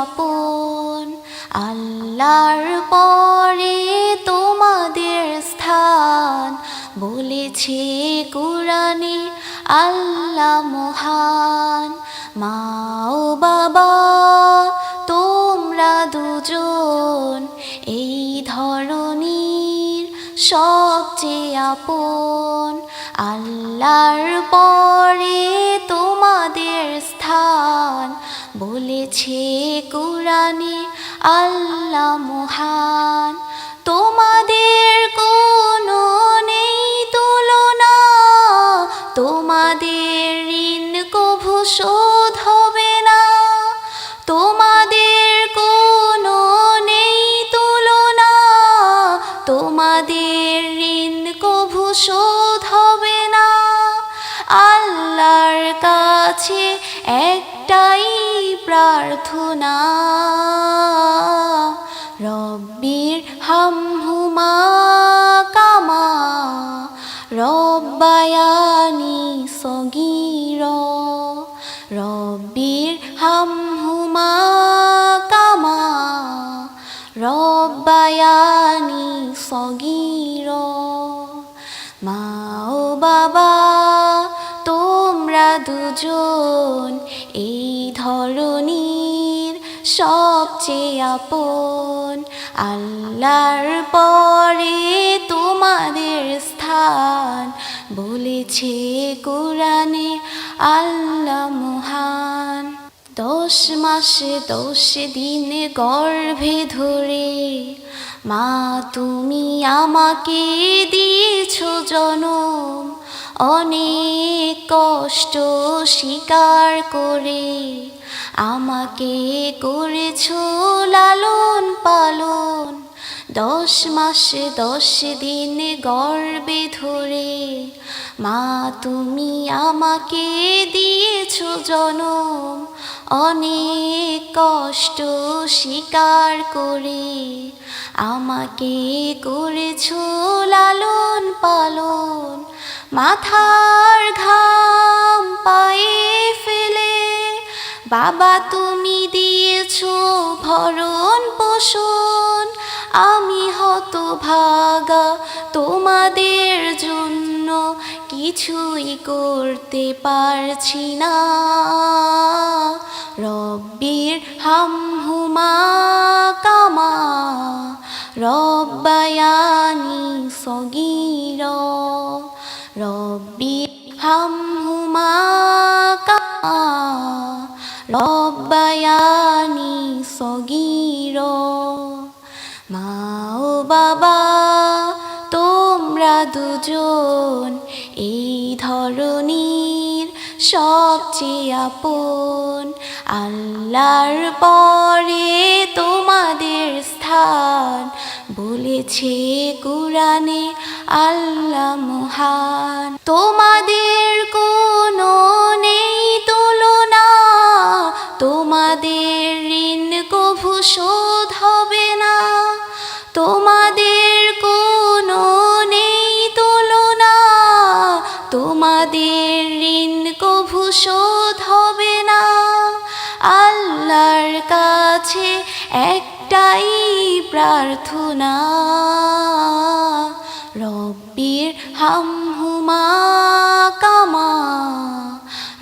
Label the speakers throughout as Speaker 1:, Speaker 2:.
Speaker 1: আপন আল্লাহর পরে তোমাদের স্থান। বলেছে কোরআনে, আল্লাহ মহান। মা ও বাবা, তোমরা দুজন, এই ধরনীর সবচেয়ে আপন। আল্লাহর পরে তোমাদের স্থান। বলেছে কোরআনে আল্লাহ মহান। তোমাদের কোনো নেই তুলনা, তোমাদের ঋণ কভু শোধ হবে না। তোমাদের কোনো নেই তুলনা, তোমাদের ঋণ কভু শোধ হবে না। আল্লাহর কাছে একটাই প্রার্থনা। রব্বির হামহুমা কামা। রব্বায়ানি সগীর। রব্বির হামহুমা কামা। রব্বায়ানি সগীর। মা ও বাবা, তোমরা দুজন এই সবচেয়ে আপন, আল্লাহর পরে তোমাদের স্থান বলেছে কোরআনে আল্লাহ মহান। দশ মাসে দশ দিন গর্ভে ধরে, মা তুমি আমাকে দিয়েছ জনম, অনেক কষ্ট স্বীকার করে। আমাকে করেছ লালন পালন। দশ মাসে দশ দিন গর্বে ধরে। মা, তুমি আমাকে দিয়েছ জনম। অনেক কষ্ট স্বীকার করে আমাকে করেছ লালন পালন। মাথার ঘাম পায়ে ফেলে বাবা তুমি দিয়েছ ভরণ পোষণ, আমি হত ভাগা তোমাদের জন্য কিছুই করতে পারছি না। রব্বির হামহুমা কামা রব্বায়ানি সগীর, রব্বির হামহুমা কামা। রব্বায়ানি সগীর, মা ও বাবা, তোমরা দুজন এই ধরনীর সবচেয়ে আপন। আল্লাহর পরে তোমাদের স্থান বলেছে কোরআনে আল্লাহ মহান। তোমাদের কোনো শোধ হবে না। আল্লাহর কাছে একটাই প্রার্থনা। রব্বির হামহুমা কামা।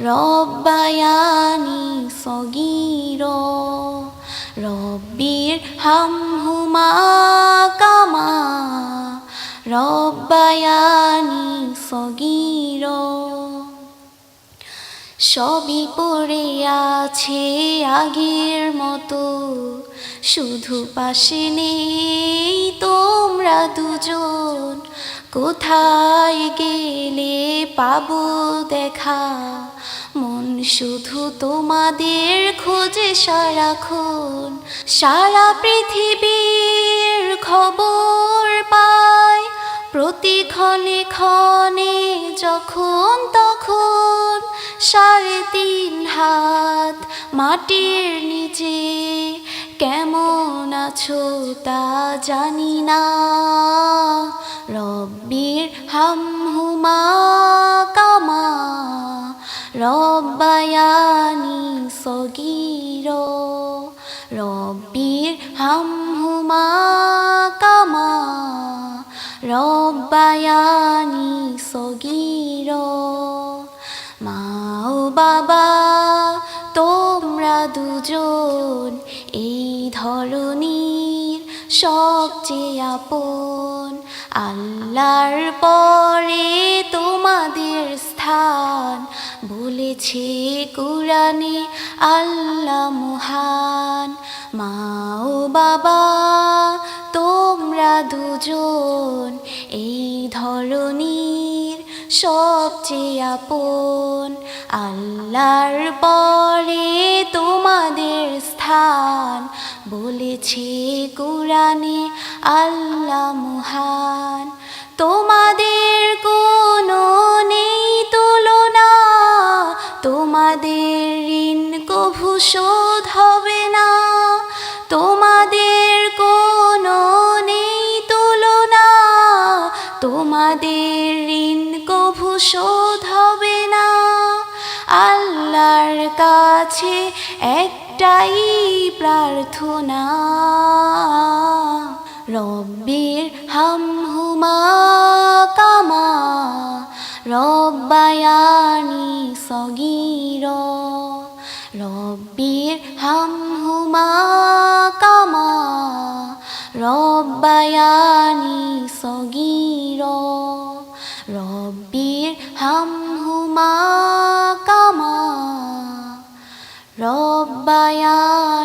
Speaker 1: রব্বায়ানি সগীর। রব্বির হামহুমা কামা। রব্বায়ানি সগীর। সবই পড়ে আছে আগের মতো। শুধু পাশে নেই তোমরা দুজন। কোথায় গেলে পাবো দেখা? মন শুধু তোমাদের খোঁজে সারাক্ষণ। সারা পৃথিবীর খবর পায় প্রতি ক্ষণে ক্ষণে যখন তখন সাড়ে তিন হাত মাটির নিচে কেমন আছো তা জানি না। রব্বির হাম হুমা কামা, রব্বায়ানি সগির, রব্বির হাম হুমা কামা, রব্বায়া ধরনীর সবচেয়ে আপন, আল্লাহর পরে তোমাদের স্থান, বলেছে কুরানে আল্লাহ মহান। মা ও বাবা, তোমরা দুজন এই ধরনীর সবচেয়ে আপন, আল্লাহর পরে তোমাদের স্থান বলেছে কোরআনে আল্লাহ মহান। তোমাদের কোনো নেই তুলনা, তোমাদের ঋণ কভু শোধ হবে না। তোমাদের কোনো নেই তুলনা, তোমাদের ঋণ কভু শোধ হবে না। আল্লাহর কাছে একটাই প্রার্থনা। রব্বির হামহুমা কামা রব্বায়ানি সগির। রব্বির হামহুমা কামা রব্বায়ানি সগির। রব্বির হামহুমা কামা রব্বায়ানি